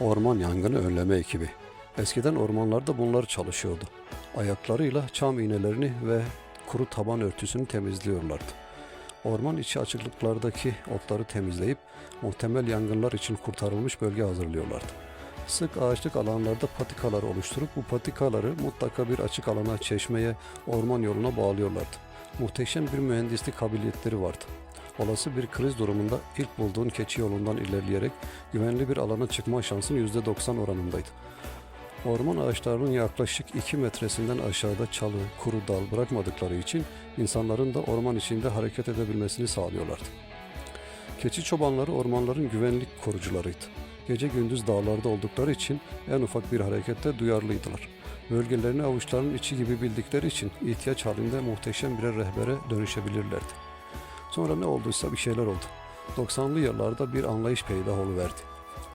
Orman yangını önleme ekibi. Eskiden ormanlarda bunlar çalışıyordu. Ayaklarıyla çam iğnelerini ve kuru taban örtüsünü temizliyorlardı. Orman içi açıklıklardaki otları temizleyip muhtemel yangınlar için kurtarılmış bölge hazırlıyorlardı. Sık ağaçlık alanlarda patikalar oluşturup bu patikaları mutlaka bir açık alana, çeşmeye, orman yoluna bağlıyorlardı. Muhteşem bir mühendislik kabiliyetleri vardı. Olası bir kriz durumunda ilk bulduğun keçi yolundan ilerleyerek güvenli bir alana çıkma şansın %90 oranındaydı. Orman ağaçlarının yaklaşık 2 metresinden aşağıda çalı, kuru dal bırakmadıkları için insanların da orman içinde hareket edebilmesini sağlıyorlardı. Keçi çobanları ormanların güvenlik korucularıydı. Gece gündüz dağlarda oldukları için en ufak bir harekette duyarlıydılar. Bölgelerini avuçlarının içi gibi bildikleri için ihtiyaç halinde muhteşem birer rehbere dönüşebilirlerdi. Sonra ne olduysa bir şeyler oldu. 90'lı yıllarda bir anlayış peydah oluverdi.